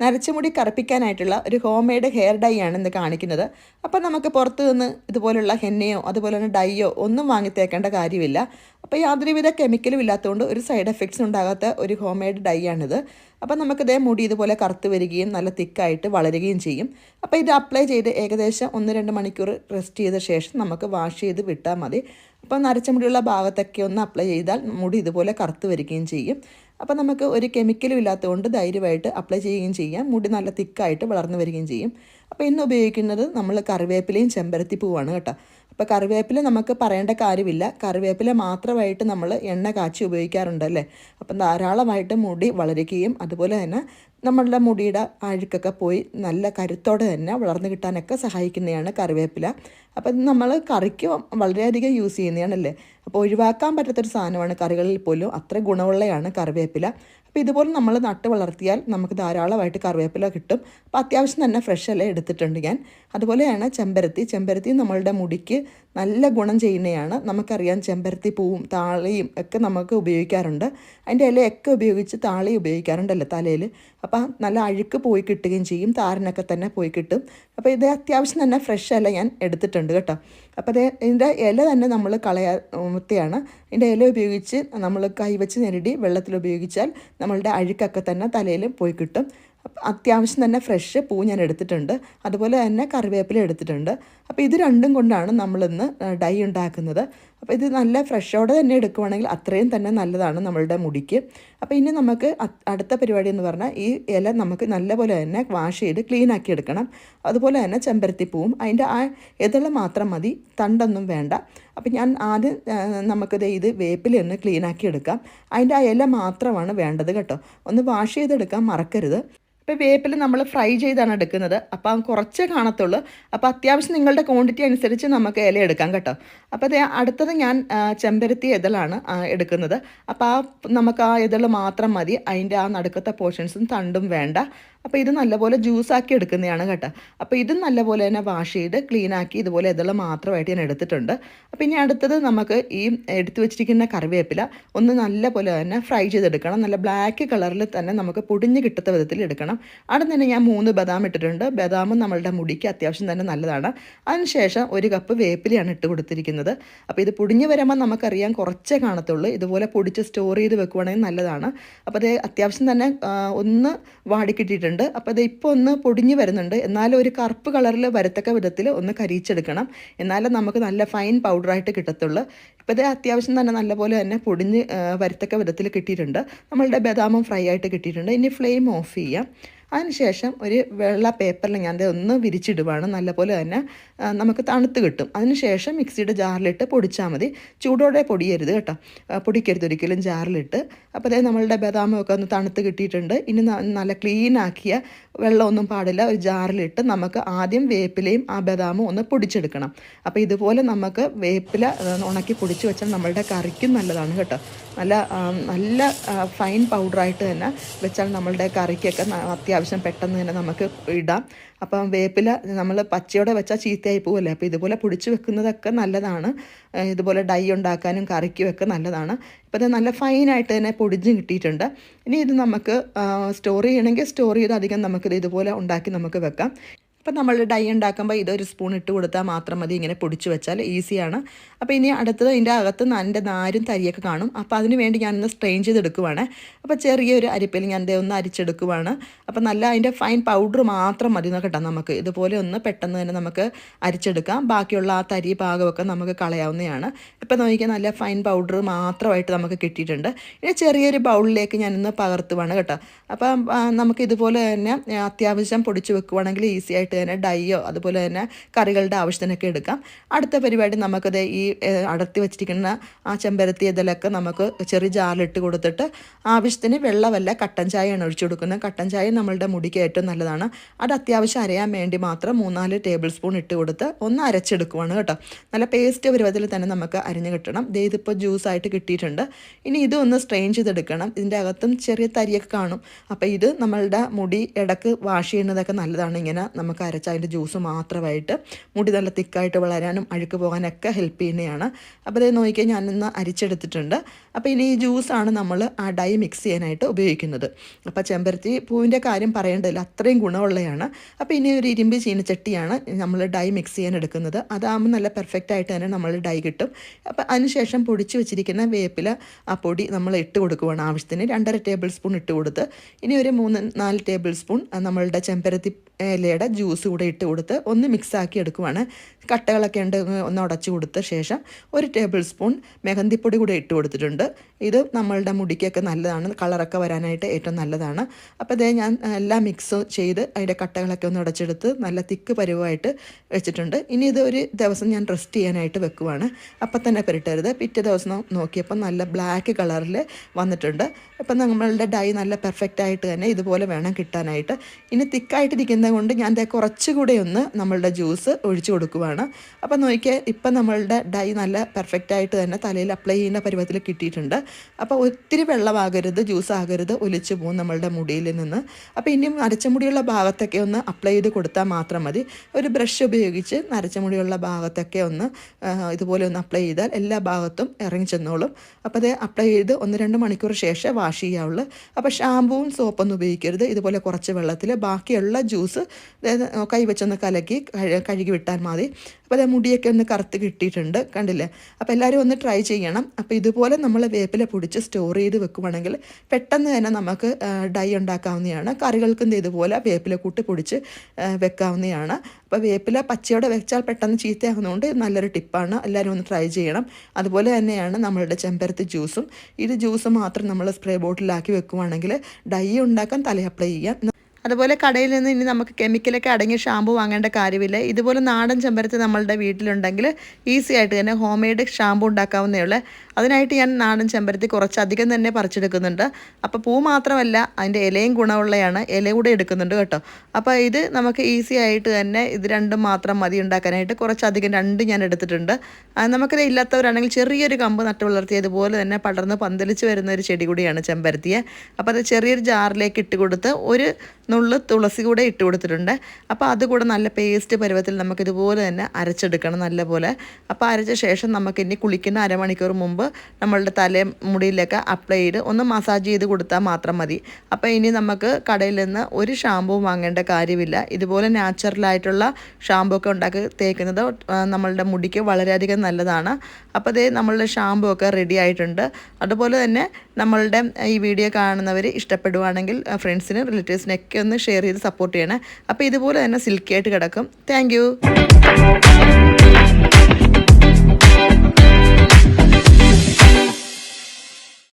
നരച്ച മുടി കറുപ്പിക്കാനായിട്ടുള്ള ഒരു ഹോം മെയ്ഡ് ഹെയർ ഡൈ ആണ് ഇന്ന് കാണിക്കുന്നത്. അപ്പോൾ നമുക്ക് പുറത്ത് നിന്ന് ഇതുപോലുള്ള ഹെന്നയോ അതുപോലെ തന്നെ ഡൈയോ ഒന്നും വാങ്ങി തേക്കേണ്ട കാര്യമില്ല. അപ്പോൾ യാതൊരുവിധ കെമിക്കലും ഇല്ലാത്തതുകൊണ്ട് ഒരു സൈഡ് എഫക്ട്സ് ഉണ്ടാകാത്ത ഒരു ഹോം മെയ്ഡ് ഡൈ ആണിത് അപ്പോൾ നമുക്കിതേ മുടി ഇതുപോലെ കറുത്ത് വരികയും നല്ല തിക്കായിട്ട് വളരുകയും ചെയ്യും. അപ്പോൾ ഇത് അപ്ലൈ ചെയ്ത് ഏകദേശം ഒന്ന് രണ്ട് മണിക്കൂർ റെസ്റ്റ് ചെയ്ത ശേഷം നമുക്ക് വാഷ് ചെയ്ത് വിട്ടാൽ മതി. അപ്പോൾ നരച്ച മുടിയുള്ള ഭാഗത്തൊക്കെ ഒന്ന് അപ്ലൈ ചെയ്താൽ മുടി ഇതുപോലെ കറുത്ത് വരികയും ചെയ്യും. അപ്പോൾ നമുക്ക് ഒരു കെമിക്കലും ഇല്ലാത്തതുകൊണ്ട് ധൈര്യമായിട്ട് അപ്ലൈ ചെയ്യുകയും ചെയ്യാം. മുടി നല്ല തിക്കായിട്ട് വളർന്നു വരികയും ചെയ്യും. അപ്പോൾ ഇന്ന് ഉപയോഗിക്കുന്നത് നമ്മൾ കറിവേപ്പിലയും ചെമ്പരത്തി പൂവാണ് കേട്ടോ. അപ്പോൾ കറിവേപ്പില നമുക്ക് പറയേണ്ട കാര്യമില്ല. കറിവേപ്പില മാത്രമായിട്ട് നമ്മൾ എണ്ണ കാച്ചി ഉപയോഗിക്കാറുണ്ടല്ലേ അപ്പം ധാരാളമായിട്ട് മുടി വളരുകയും അതുപോലെ തന്നെ നമ്മളുടെ മുടിയുടെ അഴുക്കൊക്കെ പോയി നല്ല കരുത്തോടെ തന്നെ വളർന്നു കിട്ടാനൊക്കെ സഹായിക്കുന്നതാണ് കറിവേപ്പില. അപ്പം നമ്മൾ കറിക്ക് വളരെയധികം യൂസ് ചെയ്യുന്നതാണല്ലേ അപ്പോൾ ഒഴിവാക്കാൻ പറ്റാത്തൊരു സാധനമാണ് കറികളിൽ പോലും. അത്ര ഗുണമുള്ളതാണ് കറിവേപ്പില. അപ്പോൾ ഇതുപോലെ നമ്മൾ നട്ട് വളർത്തിയാൽ നമുക്ക് ധാരാളമായിട്ട് കറിവേപ്പില കിട്ടും. അപ്പോൾ അത്യാവശ്യം തന്നെ ഫ്രഷ് അല്ലേ എടുത്തിട്ടുണ്ട് ഞാൻ. അതുപോലെയാണ് ചെമ്പരത്തി. ചെമ്പരത്തി നമ്മളുടെ മുടിക്ക് നല്ല ഗുണം ചെയ്യുന്നതാണ് നമുക്കറിയാം ചെമ്പരത്തി പൂവും താളിയും ഒക്കെ നമുക്ക് ഉപയോഗിക്കാറുണ്ട്. അതിന്റെ ഇലയൊക്കെ ഉപയോഗിച്ച് താളി ഉപയോഗിക്കാറുണ്ടല്ലോ തലയിൽ. അപ്പോൾ നല്ല അഴുക്ക് പോയി കിട്ടുകയും ചെയ്യും. താരനൊക്കെ തന്നെ പോയി കിട്ടും. അപ്പോൾ ഇത് അത്യാവശ്യം തന്നെ ഫ്രഷ് ഇല ഞാൻ എടുത്തിട്ടുണ്ട് കേട്ടോ. അപ്പോൾ അത് ഇതിന്റെ ഇല തന്നെ നമ്മൾ കളയാത്തെയാണ് ഇതിന്റെ ഇല ഉപയോഗിച്ച് നമ്മൾ കൈവച്ച് ഞെരടി വെള്ളത്തിൽ ഉപയോഗിച്ചാൽ നമ്മളുടെ അഴുക്കൊക്കെ തന്നെ തലയിൽ പോയി കിട്ടും. അത്യാവശ്യം തന്നെ ഫ്രഷ് പൂ ഞാൻ എടുത്തിട്ടുണ്ട്. അതുപോലെ തന്നെ കറിവേപ്പില എടുത്തിട്ടുണ്ട്. അപ്പോൾ ഇത് രണ്ടും കൊണ്ടാണ് നമ്മളിന്ന് ഡൈ ഉണ്ടാക്കുന്നത്. അപ്പോൾ ഇത് നല്ല ഫ്രഷോടെ തന്നെ എടുക്കുവാണെങ്കിൽ അത്രയും തന്നെ നല്ലതാണ് നമ്മളുടെ മുടിക്ക്. അപ്പോൾ ഇനി നമുക്ക് അടുത്ത പരിപാടി എന്ന് പറഞ്ഞാൽ ഈ ഇല നമുക്ക് നല്ലപോലെ തന്നെ വാഷ് ചെയ്ത് ക്ലീൻ ആക്കി എടുക്കണം. അതുപോലെ തന്നെ ചെമ്പരത്തിപ്പൂവും. അതിന്റെ ആ ഇതള മാത്രം മതി. തണ്ടൊന്നും വേണ്ട. അപ്പം ഞാൻ ആദ്യം നമുക്കിത് ഇത് വേപ്പില ഒന്ന് ക്ലീൻ ആക്കി എടുക്കാം. അതിന്റെ ആ ഇല മാത്രമാണ് വേണ്ടത് കേട്ടോ. ഒന്ന് വാഷ് ചെയ്തെടുക്കാൻ മറക്കരുത്. ഇപ്പോൾ വേപ്പിൽ നമ്മൾ ഫ്രൈ ചെയ്താണ് എടുക്കുന്നത്. അപ്പം കുറച്ചേ കാണത്തുള്ളൂ. അപ്പോൾ അത്യാവശ്യം നിങ്ങളുടെ ക്വാണ്ടിറ്റി അനുസരിച്ച് നമുക്ക് ഇല എടുക്കാം കേട്ടോ. അപ്പോൾ അത് അടുത്തത് ഞാൻ ചെമ്പരത്തി ഇതളാണ് എടുക്കുന്നത്. അപ്പോൾ ആ നമുക്ക് ആ ഇതൾ മാത്രം മതി. അതിന്റെ ആ നടുക്കത്തെ പോർഷൻസും തണ്ടും വേണ്ട. അപ്പോൾ ഇത് നല്ലപോലെ ജ്യൂസാക്കി എടുക്കുന്നതാണ് കേട്ടോ. അപ്പോൾ ഇതും നല്ലപോലെ തന്നെ വാഷ് ചെയ്ത് ക്ലീനാക്കി ഇതുപോലെ ഇതള മാത്രമായിട്ട് ഞാൻ എടുത്തിട്ടുണ്ട്. അപ്പോൾ ഇനി അടുത്തത് നമുക്ക് ഈ എടുത്തു വെച്ചിരിക്കുന്ന കറിവേപ്പില ഒന്ന് നല്ലപോലെ തന്നെ ഫ്രൈ ചെയ്തെടുക്കണം. നല്ല ബ്ലാക്ക് കളറിൽ തന്നെ നമുക്ക് പൊടിഞ്ഞ് കിട്ടുന്ന വിധത്തിൽ എടുക്കണം. അവിടെ തന്നെ ഞാൻ മൂന്ന് ബദാം ഇട്ടിട്ടുണ്ട്. ബദാമും നമ്മളുടെ മുടിക്ക് അത്യാവശ്യം തന്നെ നല്ലതാണ്. അതിനുശേഷം ഒരു കപ്പ് വേപ്പിലയാണ് ഇട്ട് കൊടുത്തിരിക്കുന്നത്. അപ്പോൾ ഇത് പൊടിഞ്ഞ് വരുമ്പോൾ നമുക്കറിയാം കുറച്ചേ കാണത്തുള്ളൂ. ഇതുപോലെ പൊടിച്ച് സ്റ്റോർ ചെയ്ത് വെക്കുവാണെങ്കിൽ നല്ലതാണ്. അപ്പോൾ അത് അത്യാവശ്യം തന്നെ ഒന്ന് വാടിക്കിട്ടിയിട്ടുണ്ട് അപ്പോൾ അത് ഇപ്പോൾ ഒന്ന് പൊടിഞ്ഞ് വരുന്നുണ്ട്. എന്നാലും ഒരു കറുപ്പ് കളറിൽ വരത്തക്ക വിധത്തിൽ ഒന്ന് കരിച്ചെടുക്കണം. എന്നാലും നമുക്ക് നല്ല ഫൈൻ പൗഡറായിട്ട് കിട്ടത്തുള്ളൂ. ഇപ്പോൾ ഇത് അത്യാവശ്യം തന്നെ നല്ലപോലെ തന്നെ പൊടിഞ്ഞ് വരത്തക്ക വിധത്തിൽ കിട്ടിയിട്ടുണ്ട്. നമ്മളുടെ ബദാമും ഫ്രൈ ആയിട്ട് കിട്ടിയിട്ടുണ്ട്. ഇനി ഫ്ലെയിം ഓഫ് ചെയ്യാം. അതിനുശേഷം ഒരു വെള്ള പേപ്പറിൽ ഞാൻ ഒന്ന് വിരിച്ചിടുവാണ്. നല്ലപോലെ തന്നെ നമുക്ക് തണുത്ത് കിട്ടും. അതിനുശേഷം മിക്സിയുടെ ജാറിലിട്ട് പൊടിച്ചാൽ മതി. ചൂടോടെ പൊടിയരുത് കേട്ടോ. പൊടിക്കരുത് ഒരിക്കലും ജാറിലിട്ട്. അപ്പോൾ അതായത് നമ്മളുടെ ബദാമൊക്കെ ഒന്ന് തണുത്ത് കിട്ടിയിട്ടുണ്ട്. ഇനി നല്ല ക്ലീൻ ആക്കിയ വെള്ളമൊന്നും പാടില്ല. ഒരു ജാറിലിട്ട് നമുക്ക് ആദ്യം വേപ്പിലയും ആ ബദാമും ഒന്ന് പൊടിച്ചെടുക്കണം. അപ്പോൾ ഇതുപോലെ നമുക്ക് വേപ്പില ഉണക്കി പൊടിച്ച് വെച്ചാൽ നമ്മളുടെ കറിക്കും നല്ലതാണ് കേട്ടോ. നല്ല നല്ല ഫൈൻ പൗഡറായിട്ട് തന്നെ വെച്ചാൽ നമ്മളുടെ കറിക്കൊക്കെ അത്യാവശ്യം പെട്ടെന്ന് തന്നെ നമുക്ക് ഇടാം. അപ്പം വേപ്പില നമ്മൾ പച്ചയോടെ വെച്ചാൽ ചീത്തയായി പോകല്ലേ അപ്പോൾ ഇതുപോലെ പൊടിച്ച് വെക്കുന്നതൊക്കെ നല്ലതാണ്. ഇതുപോലെ ഡൈ ഉണ്ടാക്കാനും കറിക്കും ഒക്കെ നല്ലതാണ്. ഇപ്പോൾ ഇത് നല്ല ഫൈനായിട്ട് തന്നെ പൊടിഞ്ഞ് കിട്ടിയിട്ടുണ്ട്. ഇനി ഇത് നമുക്ക് സ്റ്റോർ ചെയ്യണമെങ്കിൽ സ്റ്റോർ ചെയ്ത് അധികം നമുക്കിത് ഇതുപോലെ ഉണ്ടാക്കി നമുക്ക് വെക്കാം. അപ്പം നമ്മൾ ഡൈ ഉണ്ടാക്കുമ്പോൾ ഇതൊരു സ്പൂൺ ഇട്ട് കൊടുത്താൽ മാത്രം മതി ഇങ്ങനെ പൊടിച്ച് വെച്ചാൽ ഈസിയാണ് അപ്പോൾ ഇനി അടുത്തത് ഇതിന്റെ അകത്ത് എന്റെ നാരും തരിയൊക്കെ കാണും. അപ്പോൾ അതിന് വേണ്ടി ഞാനൊന്ന് സ്ട്രെയിൻ ചെയ്തെടുക്കുവാണ്. അപ്പോൾ ചെറിയൊരു അരിപ്പയിൽ ഞാൻ ദേ ഒന്ന് അരിച്ചെടുക്കുവാണ്. അപ്പോൾ നല്ല അതിന്റെ ഫൈൻ പൗഡർ മാത്രം മതി കേട്ടോ നമുക്ക്. ഇതുപോലെ ഒന്ന് പെട്ടെന്ന് തന്നെ നമുക്ക് അരിച്ചെടുക്കാം. ബാക്കിയുള്ള ആ തരി ഭാഗമൊക്കെ നമുക്ക് കളയാവുന്നതാണ്. ഇപ്പം നോക്കിയാൽ നല്ല ഫൈൻ പൗഡർ മാത്രമായിട്ട് നമുക്ക് കിട്ടിയിട്ടുണ്ട്. ഇനി ചെറിയൊരു ബൗളിലേക്ക് ഞാനൊന്ന് പകർത്തുവാണ് കേട്ടോ. അപ്പം നമുക്ക് ഇതുപോലെ തന്നെ അത്യാവശ്യം പൊടിച്ച് വെക്കുവാണെങ്കിൽ ഈസി തന്നെ ഡൈയോ അതുപോലെ തന്നെ കറികളുടെ ആവശ്യത്തിനൊക്കെ എടുക്കാം. അടുത്ത പരിപാടി നമുക്കത് ഈ അടർത്തി വെച്ചിരിക്കുന്ന ആ ചെമ്പരത്തി ഇതിലൊക്കെ നമുക്ക് ചെറിയ ജാറിലിട്ട് കൊടുത്തിട്ട് ആവശ്യത്തിന് വെള്ളമല്ല കട്ടൻ ചായയാണ് ഒഴിച്ചു കൊടുക്കുന്നത്. കട്ടൻ ചായ നമ്മളുടെ മുടിക്ക് ഏറ്റവും നല്ലതാണ്. അത് അത്യാവശ്യം അരയാൻ വേണ്ടി മാത്രം മൂന്നാൽ ടേബിൾ സ്പൂൺ ഇട്ട് കൊടുത്ത് ഒന്ന് അരച്ചെടുക്കുവാണ് കേട്ടോ. നല്ല പേസ്റ്റ് പരുവത്തിൽ തന്നെ നമുക്ക് അരിഞ്ഞ് കിട്ടണം. ഇതിപ്പോൾ ജ്യൂസായിട്ട് കിട്ടിയിട്ടുണ്ട്. ഇനി ഇതൊന്ന് സ്ട്രെയിൻ ചെയ്തെടുക്കണം. ഇതിന്റെ അകത്തും ചെറിയ തരിയൊക്കെ കാണും. അപ്പോൾ ഇത് നമ്മളുടെ മുടി ഇടയ്ക്ക് വാഷ് ചെയ്യുന്നതൊക്കെ നല്ലതാണ്. ഇങ്ങനെ നമുക്ക് ഒക്കെ അരച്ച് അതിന്റെ ജ്യൂസ് മാത്രമായിട്ട് മുടി നല്ല തിക്കായിട്ട് വളരാനും അഴുക്ക് പോകാനൊക്കെ ഹെൽപ്പ് ചെയ്യുന്നതാണ്. അപ്പോൾ അതേ നോക്കിയാൽ ഞാനിന്ന് അരിച്ചെടുത്തിട്ടുണ്ട്. അപ്പോൾ ഇനി ഈ ജ്യൂസാണ് നമ്മൾ ആ ഡൈ മിക്സ് ചെയ്യാനായിട്ട് ഉപയോഗിക്കുന്നത്. അപ്പോൾ ചെമ്പരത്തി പൂവിന്റെ കാര്യം പറയേണ്ടതില്ല അത്രയും ഗുണമുള്ളതാണ് അപ്പോൾ ഇനി ഒരു ഇരുമ്പ് ചീനച്ചട്ടിയാണ് നമ്മൾ ഡൈ മിക്സ് ചെയ്യാൻ എടുക്കുന്നത്. അതാകുമ്പോൾ നല്ല പെർഫെക്റ്റ് ആയിട്ട് തന്നെ നമ്മൾ ഡൈ കിട്ടും. അപ്പോൾ അതിനുശേഷം പൊടിച്ച് വെച്ചിരിക്കുന്ന വേപ്പില ആ പൊടി നമ്മൾ ഇട്ട് കൊടുക്കുവാണ് ആവശ്യത്തിന്. രണ്ടര ടേബിൾ സ്പൂൺ ഇട്ട് കൊടുത്ത് ഇനി ഒരു മൂന്ന് നാല് ടേബിൾ സ്പൂൺ നമ്മളുടെ ചെമ്പരത്തി ഇലയുടെ ജ്യൂസ് കൂടെ ഇട്ട് കൊടുത്ത് ഒന്ന് മിക്സാക്കി എടുക്കുവാണ്. കട്ടകളൊക്കെ ഉണ്ട് ഒന്ന് ഉടച്ചു കൊടുത്ത ശേഷം ഒരു ടേബിൾ സ്പൂൺ മെഹന്തിപ്പൊടി കൂടെ ഇട്ട് കൊടുത്തിട്ടുണ്ട്. ഇത് നമ്മളുടെ മുടിക്കൊക്കെ നല്ലതാണ് കളറൊക്കെ വരാനായിട്ട് ഏറ്റവും നല്ലതാണ്. അപ്പോൾ ഇതേ ഞാൻ എല്ലാം മിക്സ് ചെയ്ത് അതിന്റെ കട്ടകളൊക്കെ ഒന്ന് ഉടച്ചെടുത്ത് നല്ല തിക്ക് പരുവമായിട്ട് വെച്ചിട്ടുണ്ട്. ഇനി ഇത് ഒരു ദിവസം ഞാൻ റെസ്റ്റ് ചെയ്യാനായിട്ട് വെക്കുവാണ്. അപ്പം തന്നെ പുരട്ടരുത്. പിറ്റേ ദിവസം നോക്കിയപ്പോൾ നല്ല ബ്ലാക്ക് കളറിൽ വന്നിട്ടുണ്ട്. അപ്പം നമ്മളുടെ ഡൈ നല്ല പെർഫെക്റ്റ് ആയിട്ട് തന്നെ ഇതുപോലെ വേണം കിട്ടാനായിട്ട്. ഇനി തിക്കായിട്ടിരിക്കുന്നത് കൊണ്ട് ഞാൻ ദേ കുറച്ചുകൂടെ ഒന്ന് നമ്മളുടെ ജ്യൂസ് ഒഴിച്ചു കൊടുക്കുവാണ്. അപ്പം നോക്കിയാൽ ഇപ്പം നമ്മളുടെ ഡൈ നല്ല പെർഫെക്റ്റ് ആയിട്ട് തന്നെ തലയിൽ അപ്ലൈ ചെയ്യുന്ന പരുവത്തിൽ കിട്ടിയിട്ടുണ്ട്. അപ്പോൾ ഒത്തിരി വെള്ളമാകരുത് ജ്യൂസ് ആകരുത് ഒലിച്ചു പോകും നമ്മളുടെ മുടിയിൽ നിന്ന്. അപ്പോൾ ഇനിയും നരച്ച മുടിയുള്ള ഭാഗത്തൊക്കെ ഒന്ന് അപ്ലൈ ചെയ്ത് കൊടുത്താൽ മാത്രം മതി. ഒരു ബ്രഷ് ഉപയോഗിച്ച് നരച്ച മുടിയുള്ള ഭാഗത്തൊക്കെ ഒന്ന് ഇതുപോലെ ഒന്ന് അപ്ലൈ ചെയ്താൽ എല്ലാ ഭാഗത്തും ഇറങ്ങി ചെന്നോളും. അപ്പോൾ അത് അപ്ലൈ ചെയ്ത് ഒന്ന് രണ്ട് മണിക്കൂർ ശേഷം വാഷ് ചെയ്യാവുള്ളൂ. അപ്പോൾ ഷാമ്പുവും സോപ്പൊന്നും ഉപയോഗിക്കരുത്. ഇതുപോലെ കുറച്ച് വെള്ളത്തിൽ ബാക്കിയുള്ള ജ്യൂസ് അതായത് കൈ വെച്ചൊന്ന് കലക്കി കഴുകി വിട്ടാൽ മതി. അപ്പോൾ അത് മുടിയൊക്കെ ഒന്ന് കറുത്ത് കിട്ടിയിട്ടുണ്ട് കണ്ടില്ലേ? അപ്പോൾ എല്ലാവരും ഒന്ന് ട്രൈ ചെയ്യണം. അപ്പോൾ ഇതുപോലെ നമ്മൾ വേപ്പില പൊടിച്ച് സ്റ്റോർ ചെയ്ത് വെക്കുവാണെങ്കിൽ പെട്ടെന്ന് തന്നെ നമുക്ക് ഡൈ ഉണ്ടാക്കാവുന്നതാണ്. കറികൾക്കും ഇതുപോലെ വേപ്പില കൂട്ടി പൊടിച്ച് വെക്കാവുന്നതാണ്. അപ്പോൾ വേപ്പില പച്ചയോടെ വെച്ചാൽ പെട്ടെന്ന് ചീത്തയാകുന്നതുകൊണ്ട് നല്ലൊരു ടിപ്പാണ്. എല്ലാവരും ഒന്ന് ട്രൈ ചെയ്യണം. അതുപോലെ തന്നെയാണ് നമ്മളുടെ ചെമ്പരത്തി ജ്യൂസും. ഇത് ജ്യൂസ് മാത്രം നമ്മൾ സ്പ്രേ ബോട്ടിലാക്കി വെക്കുവാണെങ്കിൽ ഡൈ ഉണ്ടാക്കാൻ തല അപ്ലൈ ചെയ്യാം. അതുപോലെ കടയിൽ നിന്ന് ഇനി നമുക്ക് കെമിക്കലൊക്കെ അടങ്ങിയ ഷാമ്പു വാങ്ങേണ്ട കാര്യമില്ല. ഇതുപോലെ നാടൻ ചെമ്പരത്തി നമ്മളുടെ വീട്ടിലുണ്ടെങ്കിൽ ഈസി ആയിട്ട് തന്നെ ഹോം മെയ്ഡ് ഷാമ്പു ഉണ്ടാക്കാവുന്നേ ഉള്ളൂ. അതിനായിട്ട് ഞാൻ നാടൻ ചെമ്പരത്തി കുറച്ചധികം തന്നെ പറിച്ചെടുക്കുന്നുണ്ട്. അപ്പോൾ പൂ മാത്രമല്ല അതിന്റെ ഇലയും ഗുണമുള്ളതാണ് ഇല കൂടെ എടുക്കുന്നുണ്ട് കേട്ടോ. അപ്പോൾ ഇത് നമുക്ക് ഈസി ആയിട്ട് തന്നെ ഇത് രണ്ടും മാത്രം മതി ഉണ്ടാക്കാനായിട്ട്. കുറച്ചധികം രണ്ട് ഞാൻ എടുത്തിട്ടുണ്ട്. നമുക്കിത് ഇല്ലാത്തവരാണെങ്കിൽ ചെറിയൊരു കമ്പ് നട്ട് വളർത്തി അതുപോലെ തന്നെ പടർന്ന് പന്തലിച്ച് വരുന്ന ഒരു ചെടി കൂടിയാണ് ചെമ്പരത്തിയെ. അപ്പോൾ അത് ചെറിയൊരു ജാറിലേക്ക് ഇട്ട് കൊടുത്ത് ഒരു നുള്ളു തുളസി കൂടെ ഇട്ട് കൊടുത്തിട്ടുണ്ട്. അപ്പോൾ അതുകൂടെ നല്ല പേസ്റ്റ് പരുവത്തിൽ നമുക്കിതുപോലെ തന്നെ അരച്ചെടുക്കണം നല്ലപോലെ. അപ്പോൾ അരച്ച ശേഷം നമുക്കിനി കുളിക്കുന്ന അരമണിക്കൂർ മുമ്പ് നമ്മളുടെ തല മുടിയിലൊക്കെ അപ്ലൈ ചെയ്ത് ഒന്ന് മസാജ് ചെയ്ത് കൊടുത്താൽ മാത്രം മതി. അപ്പോൾ ഇനി നമുക്ക് കടയിൽ നിന്ന് ഒരു ഷാമ്പൂ വാങ്ങേണ്ട കാര്യമില്ല. ഇതുപോലെ നാച്ചുറലായിട്ടുള്ള ഷാമ്പൂ ഒക്കെ ഉണ്ടാക്കി തേക്കുന്നത് നമ്മളുടെ മുടിക്ക് വളരെയധികം നല്ലതാണ്. അപ്പോൾ അതേ നമ്മളുടെ ഷാമ്പൂ ഒക്കെ റെഡി ആയിട്ടുണ്ട്. അതുപോലെ തന്നെ നമ്മളുടെ ഈ വീഡിയോ കാണുന്നവർ ഇഷ്ടപ്പെടുവാണെങ്കിൽ ഫ്രണ്ട്സിന് റിലേറ്റീവ്സിനൊക്കെ ഒന്ന് ഷെയർ ചെയ്ത് സപ്പോർട്ട് ചെയ്യണം. അപ്പോൾ ഇതുപോലെ തന്നെ സിൽക്കി ആയിട്ട് കിടക്കും. താങ്ക്